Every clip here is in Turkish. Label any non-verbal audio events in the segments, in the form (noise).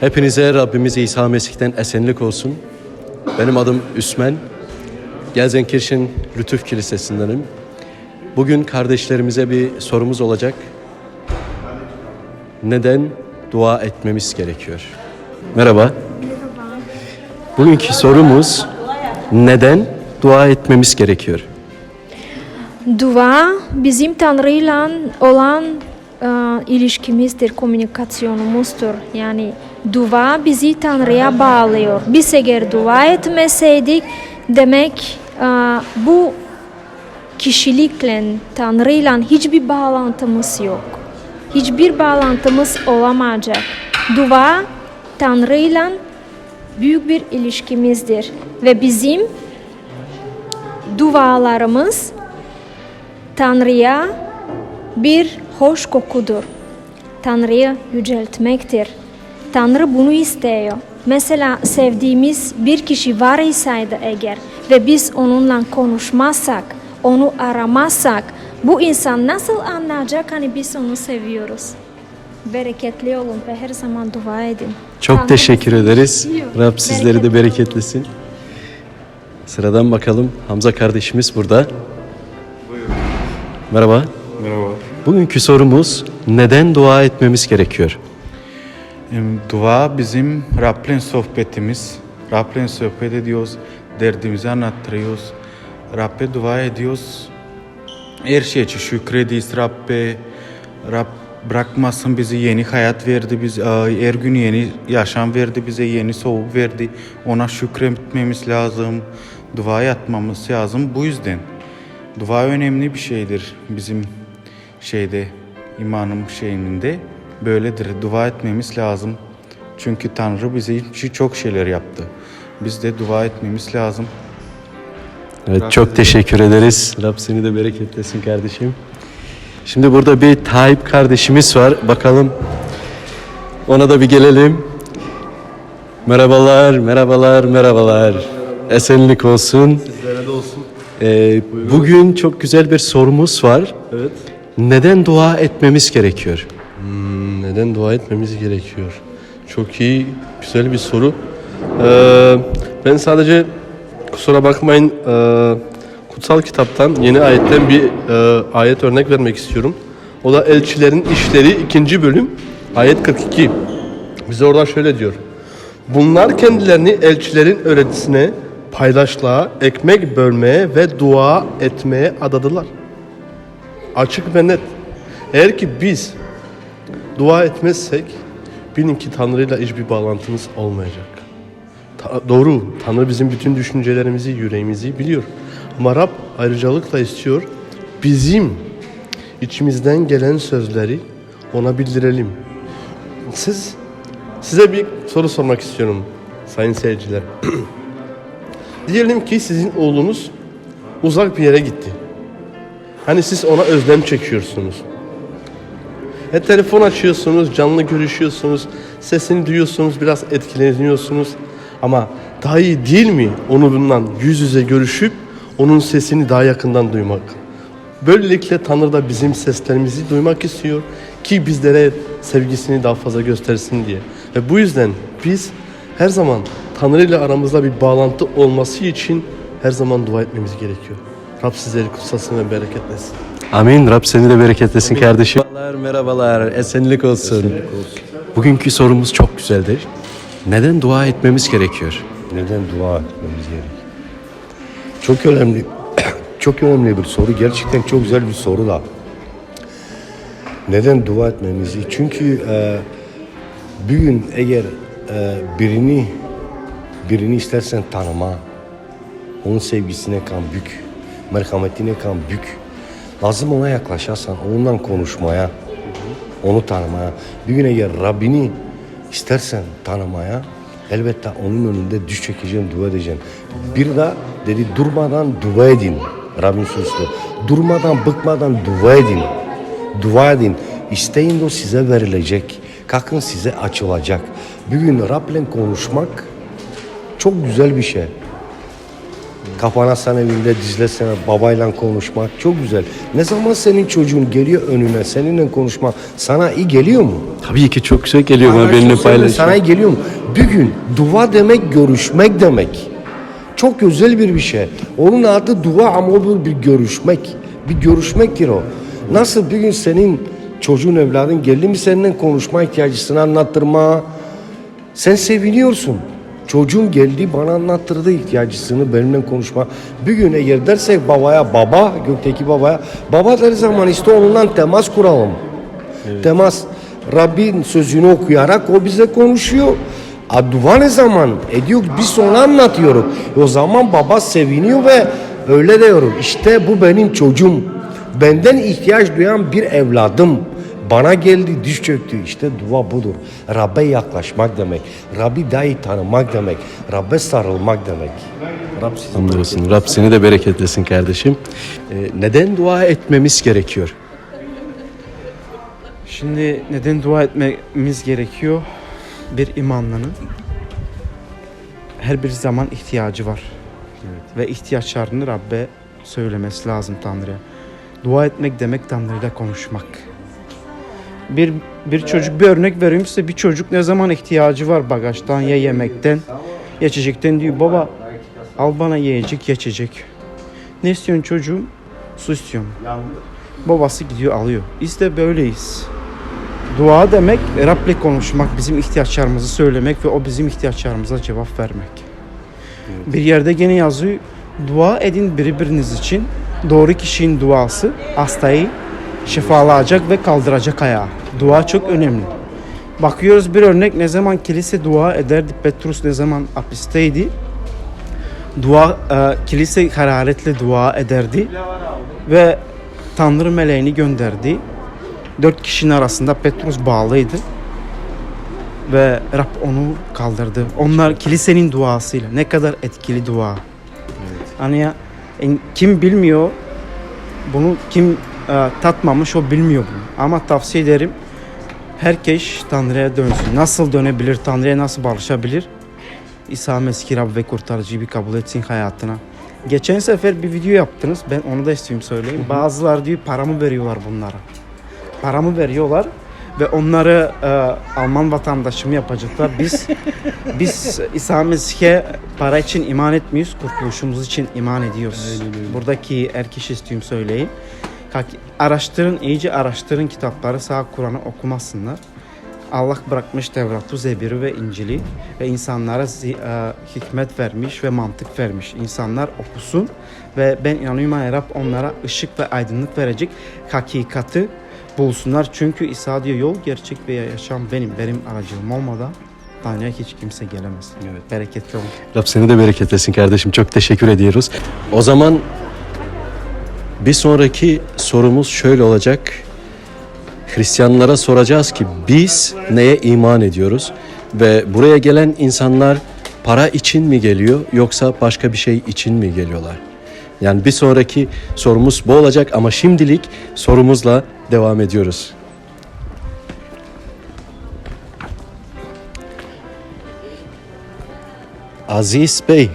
Hepinize Rabbimiz İsa Mesih'ten esenlik olsun. Benim adım Üsmen. Gelsenkirchen Lütuf Kilisesi'ndenim. Bugün kardeşlerimize bir sorumuz olacak. Neden dua etmemiz gerekiyor? Merhaba. Bugünkü sorumuz neden dua etmemiz gerekiyor? Dua bizim Tanrı'yla olan e, ilişkimizdir, komünikasyonumuzdur. Yani dua bizi Tanrı'ya bağlıyor. Biz eğer dua etmeseydik demek e, bu kişilikle, Tanrı'yla hiçbir bağlantımız yok. Hiçbir bağlantımız olamayacak. Dua Tanrı'yla büyük bir ilişkimizdir ve bizim dualarımız Tanrı'ya bir hoş kokudur. Tanrı'yı yüceltmektir. Tanrı bunu istiyor. Mesela sevdiğimiz bir kişi var iseydi eğer ve biz onunla konuşmazsak, onu aramazsak bu insan nasıl anlayacak hani biz onu seviyoruz? Bereketli olun ve her zaman dua edin. Çok Tanrı teşekkür ederiz. istiyor. Rab sizleri de Bereketli bereketlesin. Sıradan bakalım Hamza kardeşimiz burada. Merhaba. Merhaba. Bugünkü sorumuz neden dua etmemiz gerekiyor? Dua bizim Rab'le sohbetimiz. Rab'le sohbet ediyoruz. Derdimizi anlattırıyoruz. Rab'be dua ediyoruz. Her şey için şükrediyiz Rab'be. Rab bırakmasın bizi yeni hayat verdi biz her gün yeni yaşam verdi bize yeni soğuk verdi ona şükretmemiz lazım dua etmemiz lazım bu yüzden dua önemli bir şeydir bizim şeyde imanım şeyinde böyledir dua etmemiz lazım çünkü Tanrı bize için çok şeyler yaptı biz de dua etmemiz lazım Evet, çok teşekkür ederiz. Rab seni de bereketlesin kardeşim. Şimdi burada bir Tayyip kardeşimiz var. Bakalım ona da bir gelelim. Merhabalar, merhabalar, merhabalar. Esenlik olsun. Sizlere de olsun. Ee, bugün çok güzel bir sorumuz var. Evet. Neden dua etmemiz gerekiyor? Neden dua etmemiz gerekiyor? Çok iyi, güzel bir soru. Ee, ben sadece kusura bakmayın e, kutsal kitaptan yeni ayetten bir e, ayet örnek vermek istiyorum. O da Elçilerin İşleri 2. bölüm ayet 42. Bize orada şöyle diyor. Bunlar kendilerini elçilerin öğretisine, paylaşlığa, ekmek bölmeye ve dua etmeye adadılar. Açık ve net. Eğer ki biz dua etmezsek bilin ki Tanrı ile hiçbir bağlantımız olmayacak. Ta- doğru, Tanrı bizim bütün düşüncelerimizi, yüreğimizi biliyor. Ama Rab ayrıcalıkla istiyor bizim içimizden gelen sözleri ona bildirelim. Siz size bir soru sormak istiyorum sayın seyirciler. (clears throat) Diyelim ki sizin oğlunuz uzak bir yere gitti. Hani siz ona özlem çekiyorsunuz. E telefon açıyorsunuz, canlı görüşüyorsunuz, sesini duyuyorsunuz, biraz etkileniyorsunuz. Ama daha iyi değil mi onunla yüz yüze görüşüp onun sesini daha yakından duymak? Böylelikle Tanrı da bizim seslerimizi duymak istiyor ki bizlere sevgisini daha fazla göstersin diye. Ve bu yüzden biz her zaman Tanrı ile aramızda bir bağlantı olması için her zaman dua etmemiz gerekiyor. Rab sizleri kutsasın ve bereketlesin. Amin. Rab seni de bereketlesin kardeşim. Merhabalar, merhabalar. Esenlik olsun. Bugünkü sorumuz çok güzeldir. Neden dua etmemiz gerekiyor? Neden dua etmemiz gerekiyor? Çok önemli, (clears throat) çok önemli bir soru. Gerçekten çok güzel bir soru da. Neden dua etmemizi? Çünkü e, bir gün eğer e, birini birini istersen tanıma, onun sevgisine kan bük, merhametine kan bük. Lazım ona yaklaşarsan, onunla konuşmaya, onu tanımaya. Bir gün eğer Rabbini istersen tanımaya, elbette onun önünde düş çekeceksin, dua edeceksin. Bir de dedi durmadan dua edin. Rabbin sözü. Durmadan, bıkmadan dua edin. Dua edin. İsteyin de o size verilecek. Kalkın size açılacak. Bugün Rab'le konuşmak çok güzel bir şey. Kapanasan evinde dizlesene babayla konuşmak çok güzel. Ne zaman senin çocuğun geliyor önüne seninle konuşmak sana iyi geliyor mu? Tabii ki çok güzel geliyor bana benimle paylaşıyor. Sana iyi geliyor mu? Bir gün dua demek görüşmek demek. Çok güzel bir bir şey. Onun adı dua ama o bir, bir görüşmek. Bir görüşmektir o. Nasıl bir gün senin çocuğun evladın geldi mi seninle konuşma ihtiyacısını anlattırma. Sen seviniyorsun. Çocuğun geldi bana anlattırdı ihtiyacısını benimle konuşma. Bir gün eğer dersek babaya baba, gökteki babaya baba der zaman işte onunla temas kuralım. Temas Rabbin sözünü okuyarak o bize konuşuyor. A, dua ne zaman ediyor biz ona anlatıyoruz. E, o zaman baba seviniyor ve öyle diyorum işte bu benim çocuğum. Benden ihtiyaç duyan bir evladım. Bana geldi diş çöktü. İşte dua budur. Rabbe yaklaşmak demek. Rabbi daha iyi tanımak demek. Rabbe sarılmak demek. Rab sizi Hamdolsun. Rab seni de bereketlesin kardeşim. Ee, neden dua etmemiz gerekiyor? Şimdi neden dua etmemiz gerekiyor? Bir imanlının her bir zaman ihtiyacı var. Ve ihtiyaçlarını Rabbe söylemesi lazım Tanrı'ya. Dua etmek demek Tanrı'yla konuşmak. Bir bir çocuk bir örnek vereyim size bir çocuk ne zaman ihtiyacı var bagajdan ya yemekten ya içecekten diyor baba al bana yiyecek içecek. Ne istiyorsun çocuğum? Su istiyorum. Babası gidiyor alıyor. Biz de böyleyiz. Dua demek Rab'le konuşmak, bizim ihtiyaçlarımızı söylemek ve o bizim ihtiyaçlarımıza cevap vermek. Bir yerde gene yazıyor, dua edin birbiriniz için. Doğru kişinin duası hastayı şifalayacak ve kaldıracak ayağa. Dua çok önemli. Bakıyoruz bir örnek ne zaman kilise dua ederdi, Petrus ne zaman hapisteydi. Dua, e, kilise hararetle dua ederdi ve Tanrı meleğini gönderdi. Dört kişinin arasında Petrus bağlıydı. Ve Rab onu kaldırdı. Onlar kilisenin duasıyla ne kadar etkili dua. Hani ya kim bilmiyor bunu kim e, tatmamış o bilmiyor bunu. Ama tavsiye ederim herkes Tanrı'ya dönsün. Nasıl dönebilir? Tanrı'ya nasıl barışabilir? İsa Mesih Rab ve kurtarıcıyı bir kabul etsin hayatına. Geçen sefer bir video yaptınız. Ben onu da istiyorum söyleyeyim. Bazılar diyor paramı veriyorlar bunlara. Paramı veriyorlar ve onları e, Alman vatandaşımı yapacaklar. Biz (laughs) biz İsa Mesih'e para için iman etmiyoruz, kurtuluşumuz için iman ediyoruz. Buradaki her kişi istiyorum söyleyeyim. Araştırın, iyice araştırın kitapları, sağ Kur'an'ı okumasınlar. Allah bırakmış Tevrat'ı, Zebir'i ve İncil'i ve insanlara e, hikmet vermiş ve mantık vermiş. İnsanlar okusun ve ben inanıyorum ki Rab onlara ışık ve aydınlık verecek hakikati bulsunlar. Çünkü İsa diyor yol, gerçek ve yaşam benim. Benim aracılığım olmadan Tanrı'ya hiç kimse gelemez. Evet. Bereketli olun. Rab seni de bereketlesin kardeşim. Çok teşekkür ediyoruz. O zaman bir sonraki sorumuz şöyle olacak. Hristiyanlara soracağız ki biz neye iman ediyoruz? Ve buraya gelen insanlar para için mi geliyor yoksa başka bir şey için mi geliyorlar? Yani bir sonraki sorumuz bu olacak ama şimdilik sorumuzla devam ediyoruz. Aziz Bey.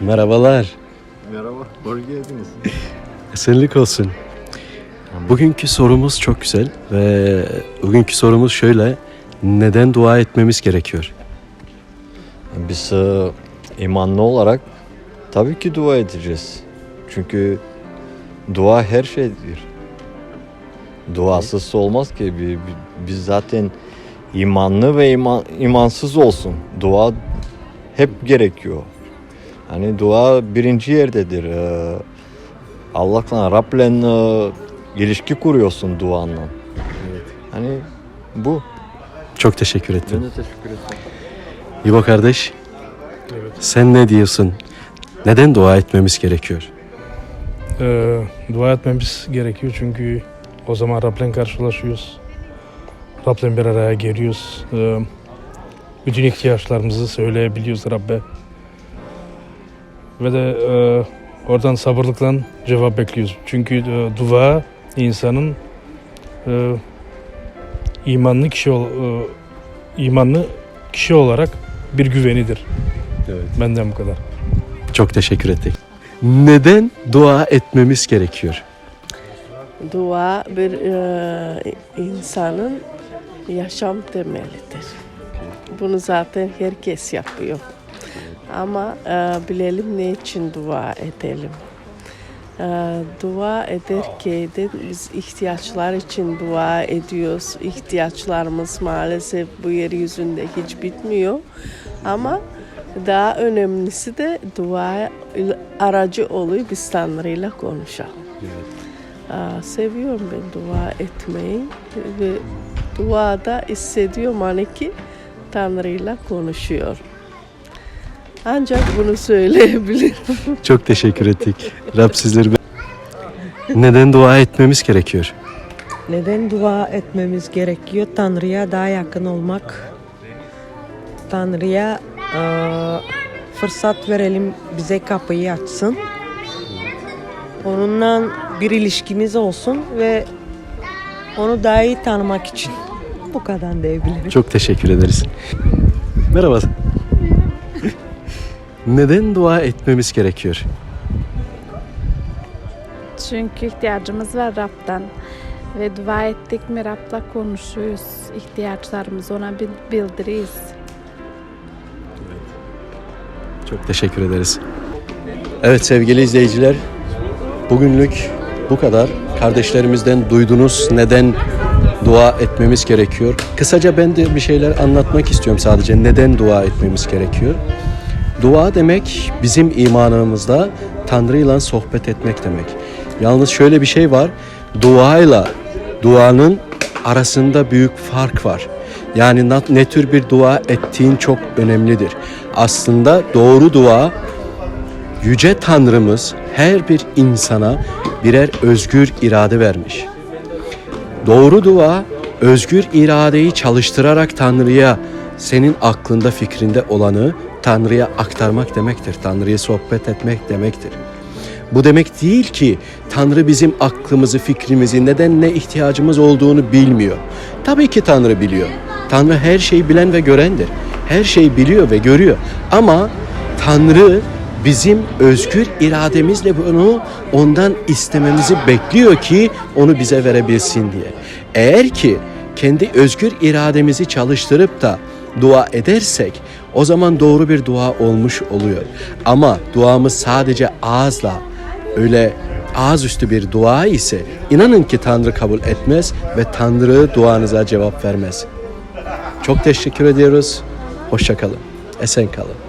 Merhabalar. Merhaba, hoş geldiniz. (laughs) Esenlik olsun. Bugünkü sorumuz çok güzel ve bugünkü sorumuz şöyle. Neden dua etmemiz gerekiyor? Biz e, imanlı olarak tabii ki dua edeceğiz. Çünkü dua her şeydir. Duasız olmaz ki. Bi- bi- Biz zaten imanlı ve iman, imansız olsun. Dua hep gerekiyor. Hani dua birinci yerdedir. E, Allah'la, Rab'le e, ilişki kuruyorsun duanla. Hani bu. Çok teşekkür ettim. Ben de teşekkür ederim. İbo kardeş, sen ne diyorsun? Neden dua etmemiz gerekiyor? Ee, dua etmemiz gerekiyor çünkü o zaman Rab'le karşılaşıyoruz. Rab'le bir araya geliyoruz. Ee, bütün ihtiyaçlarımızı söyleyebiliyoruz Rab'be. Ve de e, oradan sabırlıkla cevap bekliyoruz. Çünkü e, dua insanın e, imanlı kişi e, imanlı kişi olarak bir güvenidir. Evet. Benden bu kadar. Çok teşekkür ettik. Neden dua etmemiz gerekiyor? Dua bir e, insanın yaşam temelidir. Bunu zaten herkes yapıyor. Ama e, bilelim ne için dua edelim. E, dua ederken de biz ihtiyaçlar için dua ediyoruz. İhtiyaçlarımız maalesef bu yeryüzünde hiç bitmiyor. Ama daha önemlisi de dua aracı oluyor biz Tanrı'yla konuşalım. Aa, seviyorum ben dua etmeyi ve duada hissediyorum hani ki Tanrı'yla konuşuyor. Ancak bunu söyleyebilirim. Çok teşekkür ettik. Rab sizleri Neden dua etmemiz gerekiyor? Neden dua etmemiz gerekiyor? Tanrı'ya daha yakın olmak. Tanrı'ya eee, fırsat verelim bize kapıyı açsın. Onunla bir ilişkimiz olsun ve onu daha iyi tanımak için. Bu kadar diyebilirim. Çok teşekkür ederiz. Merhaba. Neden dua etmemiz gerekiyor? Çünkü ihtiyacımız var Rab'dan. Ve dua ettik mi Rab'la konuşuyoruz. İhtiyaçlarımızı ona bil- bildiriyoruz. Çok teşekkür ederiz. Evet sevgili izleyiciler, bugünlük bu kadar. Kardeşlerimizden duydunuz neden dua etmemiz gerekiyor. Kısaca ben de bir şeyler anlatmak istiyorum sadece neden dua etmemiz gerekiyor. Dua demek bizim imanımızda Tanrı ile sohbet etmek demek. Yalnız şöyle bir şey var. Duayla duanın arasında büyük fark var. Yani ne tür bir dua ettiğin çok önemlidir. Aslında doğru dua Yüce Tanrımız her bir insana birer özgür irade vermiş. Doğru dua özgür iradeyi çalıştırarak Tanrı'ya senin aklında fikrinde olanı Tanrı'ya aktarmak demektir. Tanrı'ya sohbet etmek demektir. Bu demek değil ki Tanrı bizim aklımızı, fikrimizi, neden ne ihtiyacımız olduğunu bilmiyor. Tabii ki Tanrı biliyor. Tanrı her şeyi bilen ve görendir. Her şeyi biliyor ve görüyor. Ama Tanrı bizim özgür irademizle bunu ondan istememizi bekliyor ki onu bize verebilsin diye. Eğer ki kendi özgür irademizi çalıştırıp da dua edersek o zaman doğru bir dua olmuş oluyor. Ama duamız sadece ağızla öyle ağızüstü bir dua ise inanın ki Tanrı kabul etmez ve Tanrı duanıza cevap vermez. Çok teşekkür ediyoruz. Hoşça kalın. Esen kalın.